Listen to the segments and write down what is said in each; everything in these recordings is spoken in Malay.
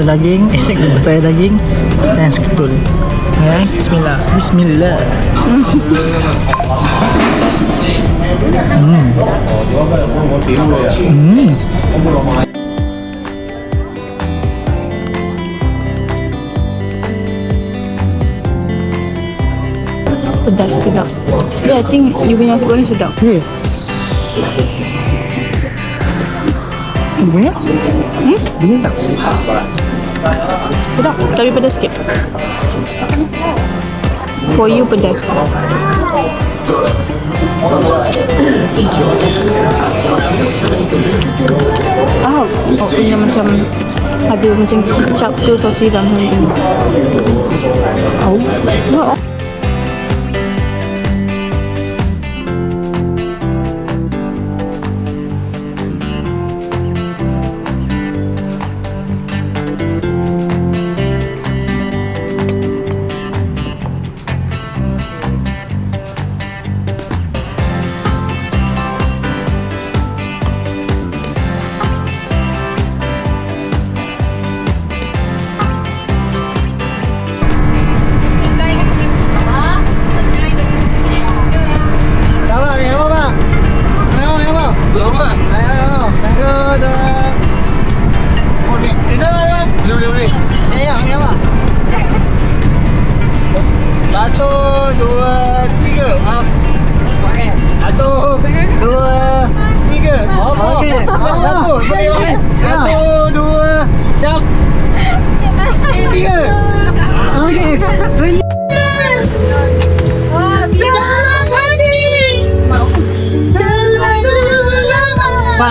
daging, esek betul daging dan seketul. Ya, bismillah. Bismillah. Hmm. Hmm. Pedas sedap. Yeah, I think you punya nasi goreng sedap. Ya. Bunyi? Hmm? Bunyi tak? Sedap. Tapi pedas sikit. For you pedas. Ah, oh, punya macam ada macam kicap tu sosis dalam hal ni. Oh, oh.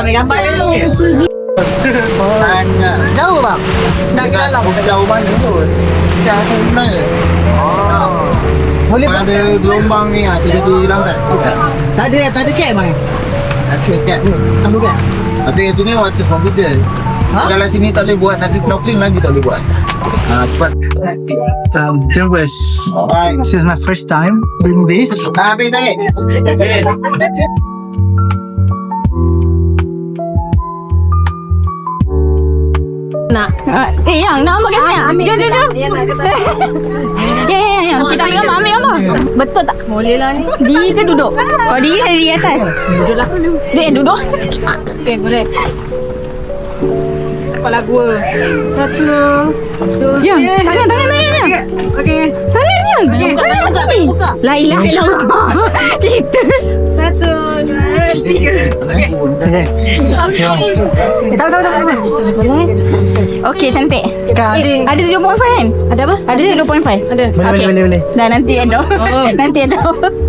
Ambil gambar dulu. Tanya. Jauh bang? Tak ke dalam. Bukan jauh mana pun. Dah sebenarnya. Oh. Boleh ada gelombang ni ah, jadi di lambat. Tak ada, tak ada cat bang. Tak ada cat. Kamu cat? Tapi kat sini macam komputer. Ha? Kalau sini tak boleh buat, nanti snorkeling lagi tak boleh buat. Ha, cepat. Um, there was. Alright. This is my first time doing this. Ha, ambil tarik. Ah, eh yang nak ambil gambar. Ambil jom jom jom. Ya ya ya. Kita ambil gambar, ambil gambar. Betul tak? Boleh lah ni. Di ke duduk? Oh di ke di atas? Duduk lah. Dia duduk. Okey, boleh. Kepala gua. Satu, dua, Yang, tangan tangan tangan. tiga. Okey. Tangan yang. Okey, buka, buka, buka, buka. La ilaha illallah. Kita. Satu, tiga. Okey. Okay. Tahu, tahu, tahu. tahu. Okey, cantik. Kak, Eh, ada 0.5 kan? Ada apa? Ada 0.5. Ada. Boleh, boleh, boleh, boleh. Dah nanti ada. nanti ada.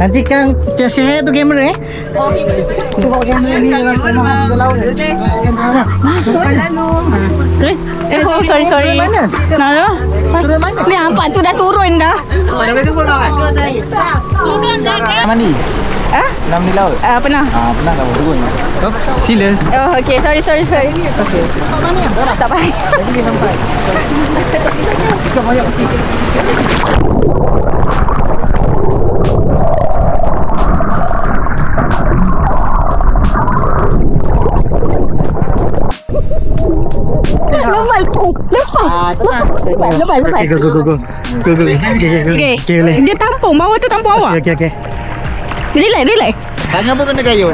Nanti kan kita share tu kamera eh. Tu bawa kamera ni dalam rumah kita laut. Eh, eh, oh, sorry, sorry. Mana? Nak? Turun mana? Ni nampak tu dah turun dah. Mandi. Ah? Nak mandi laut. Uh, pernah. Ha, pernah tak turun. Oh, sila. Oh, okay. Sorry, sorry, sorry. Okay. Tak payah. Lepas, lepas, lepas, lepas, lepas. Okay, go, go, go, go. Go. Okay, okay. Okay. Okay, boleh. Dia tampung, bawah tu tampung awak. Okay, okay, okay. Relax, relax. Tanya apa benda gayun?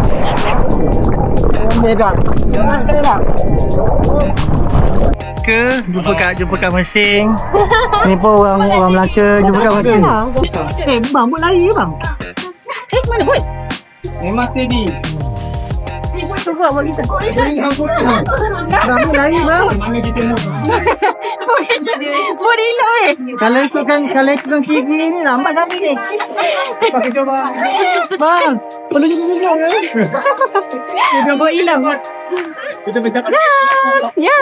Ke, jumpa kat, jumpa kat mesin. Ni pun orang orang Melaka, jumpa kat mesin. Eh, bang, buat lari bang. Eh, mana buat? Memang tadi. Eh, buat tu buat buat kita. Kamu lari bang. Buat elok eh. Kalau ikutkan kalau ikutkan TV ni lambat dah ni. Pakai coba. Bang, perlu kita tengok kan? Dia buat hilang. Kita minta Ya.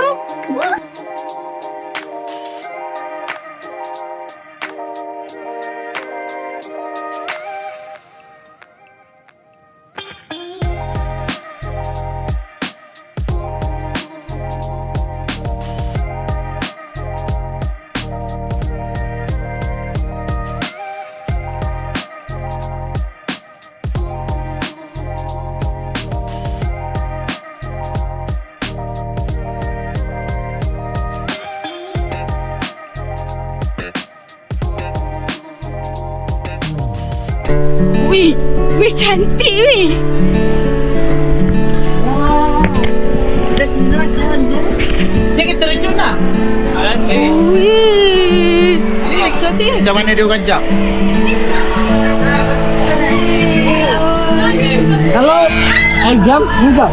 Wih, wih cantik wih. Ni kita terjun lah. Eh, Wih. Cantik. Macam mana dia orang jam? Kalau eh, jam, jam.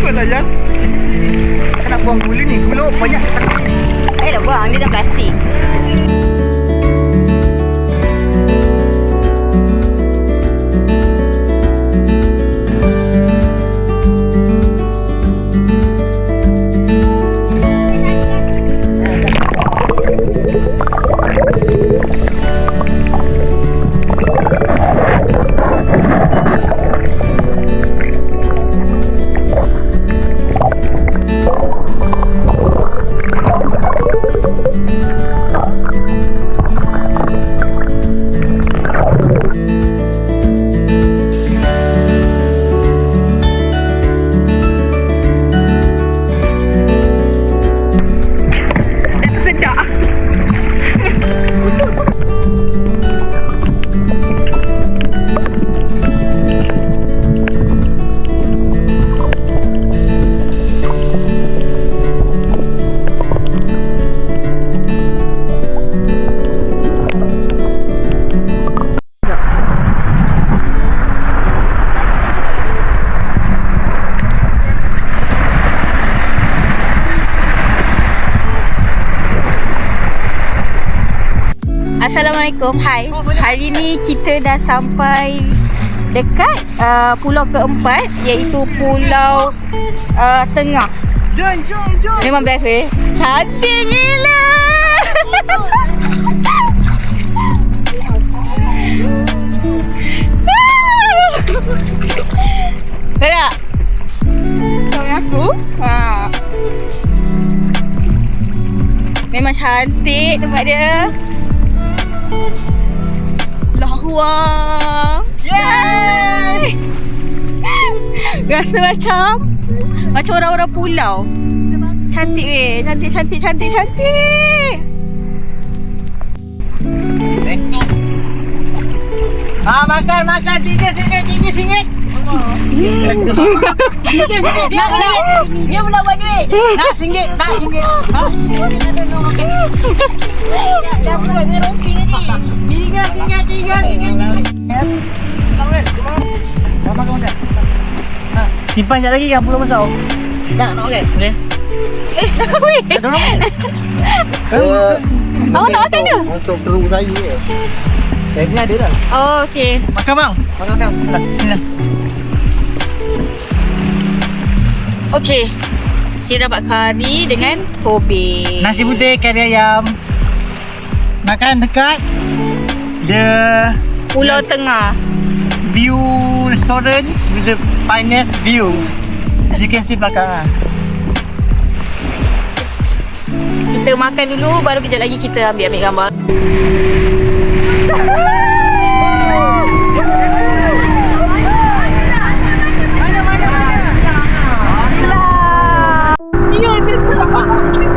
Takut lah Jan. Tak nak buang gula ni. Gula banyak. Eh dah buang. Dia dah plastik. Bye. Assalamualaikum. Hai. Hari ni kita dah sampai dekat uh, pulau keempat iaitu pulau uh, tengah. Jom, jom, jom. Memang best eh. Cantik gila. Tak? Sama aku? Ha. Memang cantik tempat dia. Lawa. Yay! Rasa macam macam orang-orang pulau. Cantik weh. Cantik, cantik, cantik, cantik. Ah, makan, makan. Singgit, singgit, singgit, singgit. Singgit, singgit. Dia pula buat duit Nak singgit, nak singgit. Ah, Dah simpan sekejap lagi kan pulau besar. Nak, nak makan? Ni. Eh, weh. Ada orang? Awak nak makan ke? Untuk kru saya eh. Saya ni ada dah. Oh, okey. Makan bang. Makan, makan. Dah, dah. Okey. Kita dapat kari dengan tobe. Nasi putih, kari ayam. Makan dekat the Pulau Tengah. view restaurant with the finest view. As you can see belakang ah. Kita makan dulu baru kejap lagi kita ambil-ambil gambar. Badan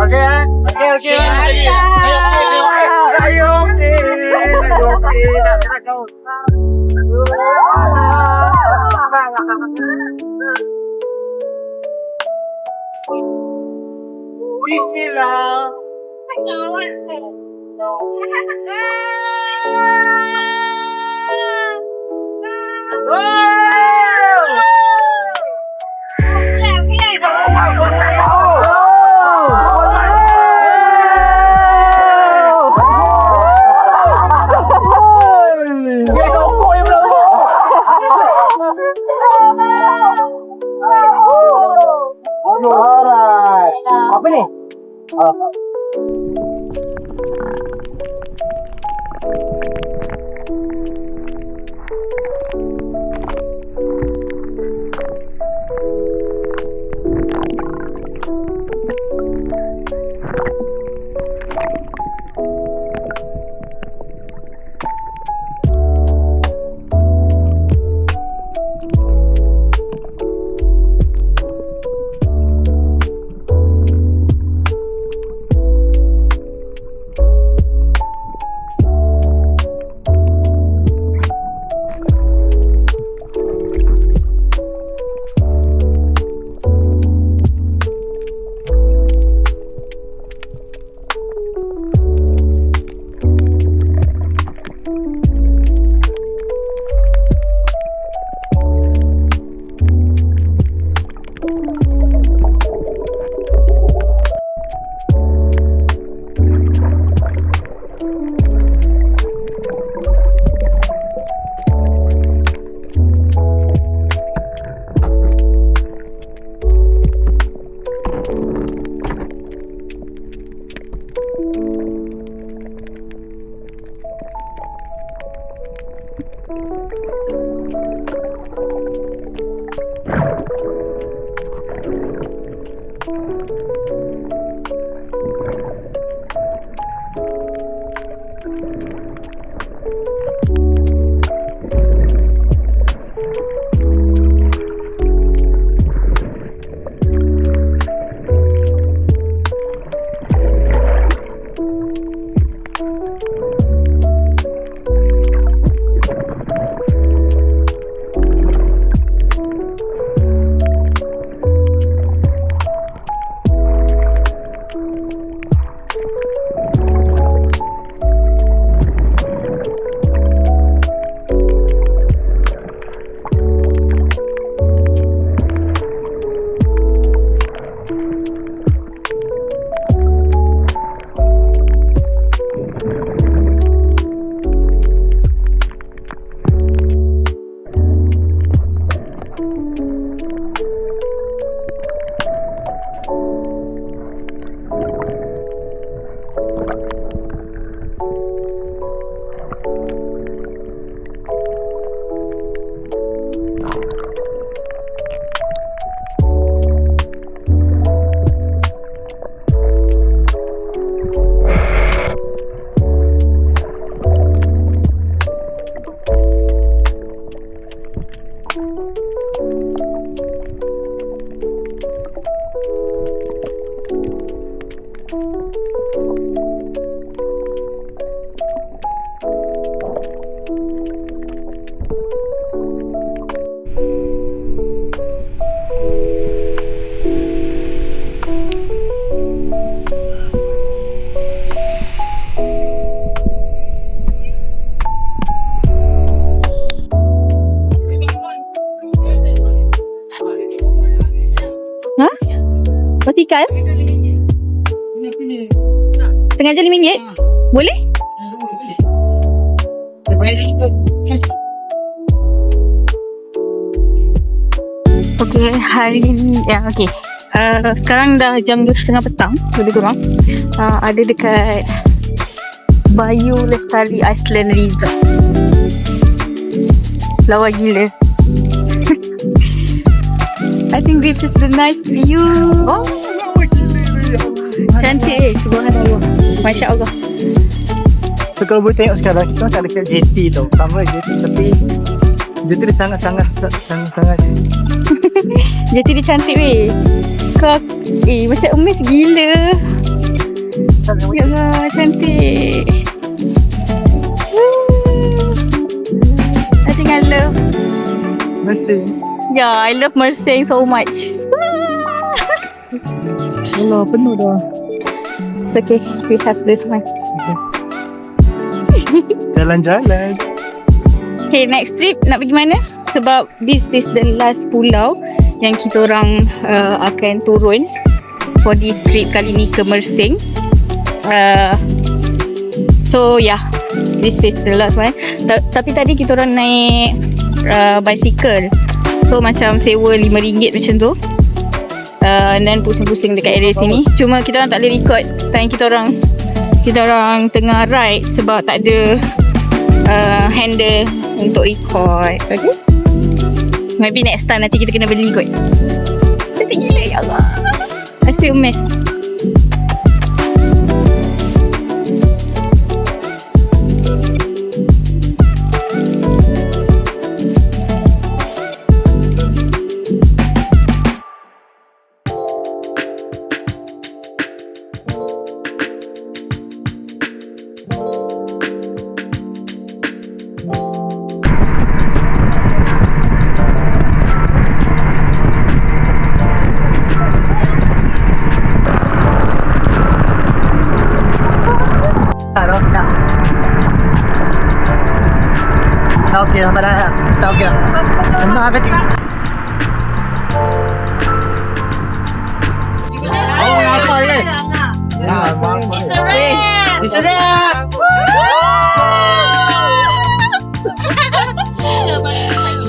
Okey ah. Okey okey. Ayo okey. Ayo okey. Nak nak kau. Alright. Boleh? Okay, hari ni, ya okay. Uh, sekarang dah jam 2.30 petang, lebih kurang. Uh, ada dekat Bayu Lestari Iceland Resort. Lawa gila. I think this is the nice view. Oh, cantik eh. Subhanallah. Masya Allah. So kalau boleh tengok sekarang kita tak dekat JT tau. Sama JT tapi JT dia sangat-sangat sangat-sangat Jadi dia cantik weh. Kau eh macam emas gila. Ya Allah, cantik. I think I love. mesti. Yeah, I love Mersing so much. Allah, penuh dah. It's okay. We have this one. Jalan-jalan. Okay, next trip nak pergi mana? Sebab this is the last pulau yang kita orang uh, akan turun for this trip kali ni ke Mersing. Uh, so yeah, this is the last one. Ta- tapi tadi kita orang naik uh, bicycle. So macam sewa RM5 macam tu. Uh, and then pusing-pusing dekat area sini. Cuma kita orang tak boleh record time kita orang kita orang tengah ride sebab tak ada uh, handle untuk record. Okay? Maybe next time nanti kita kena beli kot. Cantik gila ya Allah. I feel Tengah tadi. Oh, apa ni? Ya, It's a wrap. It's a wrap.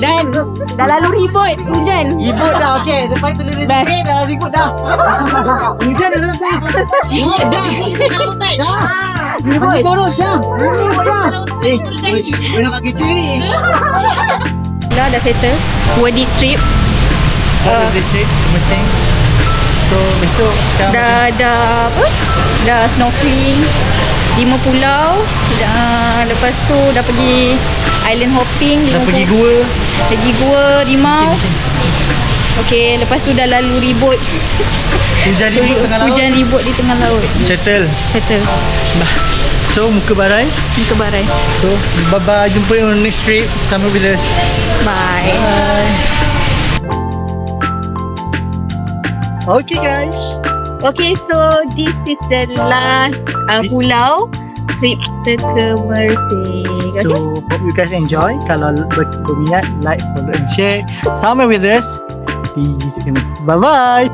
Dan dah lalu ribut hujan. Ibu dah okey, lepas tu dia Best. dah dah ikut dah. Hujan dah dah. Ibu dah. Dah. Ibu turun dah. Ibu dah. Eh, mana kat kecil ni? Dah dah settle. Wordy trip. Uh, Trip, Mersing. So, besok sekarang dah dah apa? Dah snorkeling. Lima pulau. Dah, lepas tu dah pergi island hopping. dah pergi gua. Pergi gua Rimau. Okey, lepas tu dah lalu ribut. Hujan ribut tengah laut. Hujan ribut di tengah laut. Settle. Settle. Bah. So, muka barai. Ke barai. So, bye-bye. Jumpa you on next trip. Sama with us. Bye. Okay, guys. Okay, so this is the last uh, pulau trip kita ke Mersing. Okay? So, hope you guys enjoy. Kalau ber- berminat, like, follow and share. Sama with us. Channel. Bye-bye.